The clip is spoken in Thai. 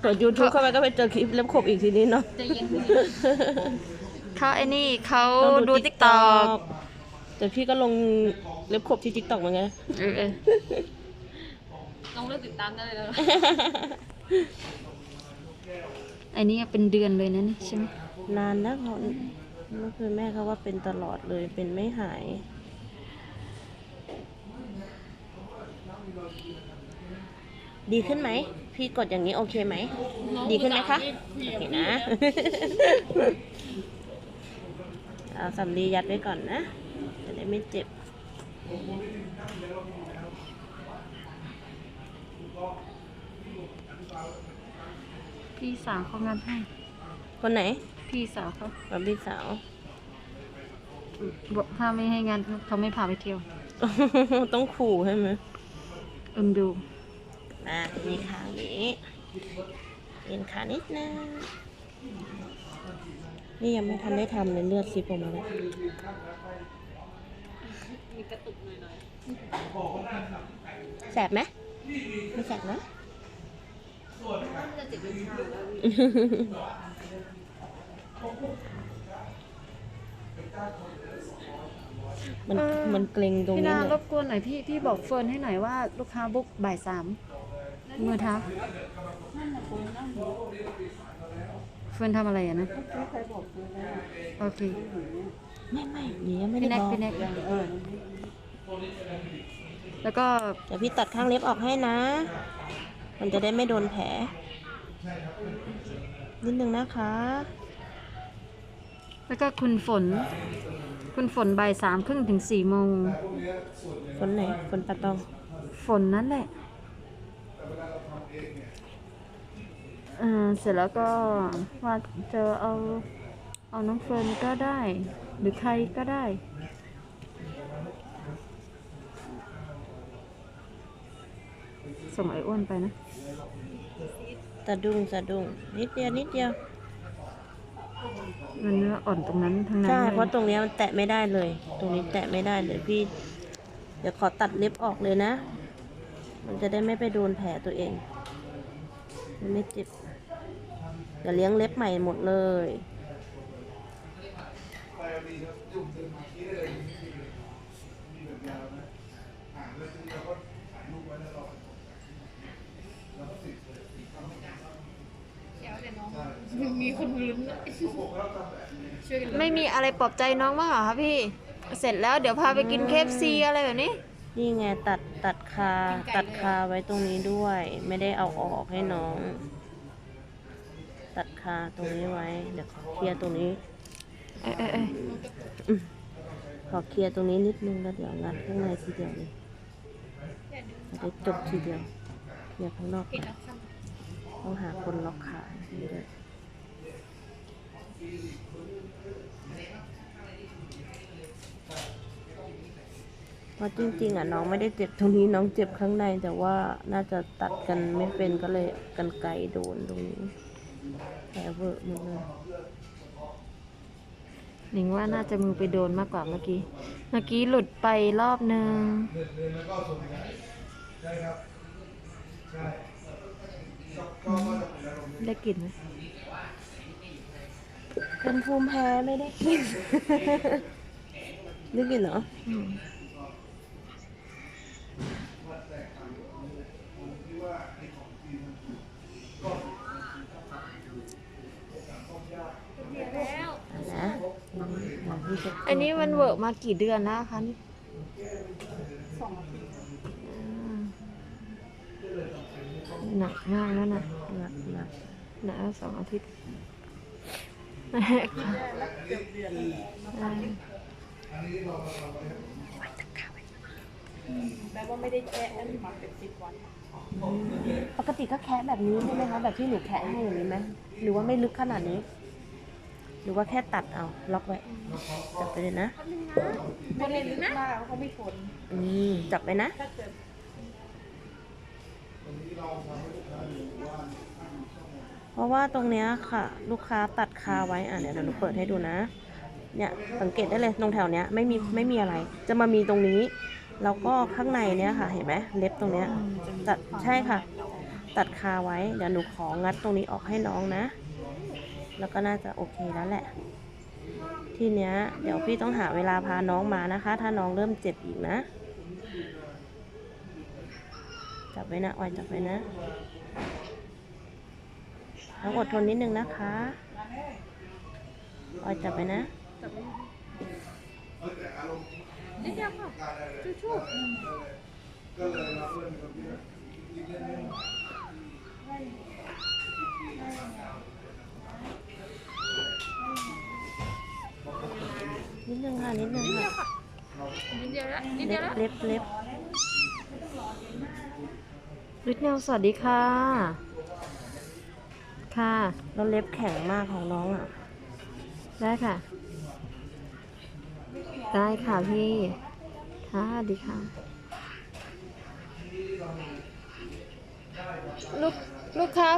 เปิดยูทูบเข้าไปก็ไปเจอคลิปเล็บขบอีกทีนี้เนาะจะเย็นขึ้นเขาไอ้นี่เขาต้องดูติ๊กตอกแต่พี่ก็ลงเล็บขบที่ติ๊กตอกเหมือนกันเออเออต้องเลือกติดตามได้เลยนะไอ้นี่เป็นเดือนเลยนะนี่ใช่ไหมนานนะเพราะเมื่อคืนแม่เขาว่าเป็นตลอดเลยเป็นไม่หาย ดีขึ้นไหม พี่กดอย่างนี้โอเคไหม ดีขึ้นไหมคะ โอเคนะ เอาสำลียัดไว้ก่อนนะ จะได้ไม่เจ็บ พี่สาวเขางานให้ คนไหน พี่สาวเขากับพี่สาว บอกถ้าไม่ให้งานเขาไม่พาไปเที่ยว ต้องขู่ใช่ไหมเอิมดู อะมีขางนี้เอ็นขานิดนึงนี่ยังไม่ทันได้ทำเลยเลือดซิปออกมาแล้วมีกระตุกหน่อยแสบไหมไม่แสบนะๆน่าจะเจ็บเป็นชาแล้วมันเออมันเกร็งตรงพี่นี้นาเลย รบกวนหน่อยพี่พี่บอกเฟิร์นให้หน่อยว่าลูกค้าบุ๊กบ่ายสาม มือเท้าเฟิร์นทำอะไรอะนะโอเคไม่ไม่เดี๋ยวไม่พี่ได้แน็กบอกพี่แน็กแล้วก็เดี๋ยวพี่ตัดข้างเล็บออกให้นะ มันจะได้ไม่โดนแผล นิดนึงนะคะ แล้วก็คุณฝน คุณฝนบ่ายสามครึ่งถึงสี่โมง ฝนไหน ฝนปะตอง ฝนนั่นแหละอ่า เสร็จแล้วก็ว่าจะเอาเอาน้องเฟิร์นก็ได้ หรือใครก็ได้ส่งไอ้อ้วนไปนะ สะดุ้งสะดุ้งนิดเดียวนิดเดียว มันเนื้ออ่อนตรงนั้นทั้งนั้นใช่ลยเพราะตรงเนี้ยมันแตะไม่ได้เลย ตรงนี้แตะไม่ได้เลยพี่ เดี๋ยวขอตัดเล็บออกเลยนะ มันจะได้ไม่ไปโดนแผลตัวเอง มันไม่เจ็บเดี๋ยวเลี้ยงเล็บใหม่หมดเลยมีคนลุ้นช่วยกันไม่มีอะไรปลอบใจน้องบ้างเหรอคะพี่ เสร็จแล้วเดี๋ยวพาไปกินเคฟซีอะไรแบบนี้ นี่ไงตัดตัดคาตัดคาไว้ตรงนี้ด้วย ไม่ได้เอาออกให้น้อง ตัดคาตรงนี้ไว้ เดี๋ยวขอเคลียร์ตรงนี้ เอ้ยเอ้ยเอ้ยขอเคลียร์ตรงนี้นิดนึงแล้วเดี๋ยวงัดข้างในทีเดียวเลยจะได้จบทีเดียวเคลียร์ข้างนอกก่อนต้องหาคนล็อกขาด้วย เพราะจริง ๆ อะน้องไม่ได้เจ็บตรงนี้น้องเจ็บข้างในแต่ว่าน่าจะตัดกันไม่เป็นก็เลยกันไกลโดนตรงนี้แผลเวอะหมดเลยหนิงว่าน่าจะมือไปโดนมากกว่าเมื่อกี้ เมื่อกี้หลุดไปรอบนึงได้กลิ่นไหมเป็นภูมิแพ้ไม่ได้กินได้กินเหรอ อันนี้มันเวิร์กมากี่เดือนแล้วคะนี่หนักมากแล้วนะหนักหนักหนักสองอาทิตย์ใช่แปลว่าไม่ได้แช่อันมาเป็นสิบวัน ปกติก็แคะแบบนี้ใช่ไหมคะ แบบที่หนูแคะให้อย่างนี้ไหม หรือว่าไม่ลึกขนาดนี้ หรือว่าแค่ตัดเอาล็อกไว้ จับไปเลยนะไม่ได้ลึกมากเขาไม่ทนอืมจับไปนะถ้าเกิดเพราะว่าตรงเนี้ยค่ะ ลูกค้าตัดคาไว้อะเดี๋ยวหนูเปิดให้ดูนะ เนี่ยสังเกตได้เลยตรงแถวเนี้ยไม่มีไม่มีอะไร จะมามีตรงนี้ แล้วก็ข้างในเนี้ยค่ะ เห็นไหมเล็บตรงเนี้ยตัดใช่ค่ะ ตัดคาไว้เดี๋ยวหนูของัดตรงนี้ออกให้น้องนะ แล้วก็น่าจะโอเคแล้วแหละ ทีเนี้ยเดี๋ยวพี่ต้องหาเวลาพาน้องมานะคะ ถ้าน้องเริ่มเจ็บอีกนะ จับไว้นะออยจับไว้นะน้องอดทนนิดนึงนะคะออยจับไว้นะนิดเดียวค่ะชู้นิดนึงค่ะ นิดนึงค่ะๆนิดเดียวละนิดเดีเล็ยวบละเล็บเล็บริทเนลสวัสดีค่ะ ค่ะแล้วเล็บแข็งมากของน้องอะ ได้ค่ะ ได้ค่ะพี่ ค่ะสวัสดีค่ะ ลูก ลูกค้า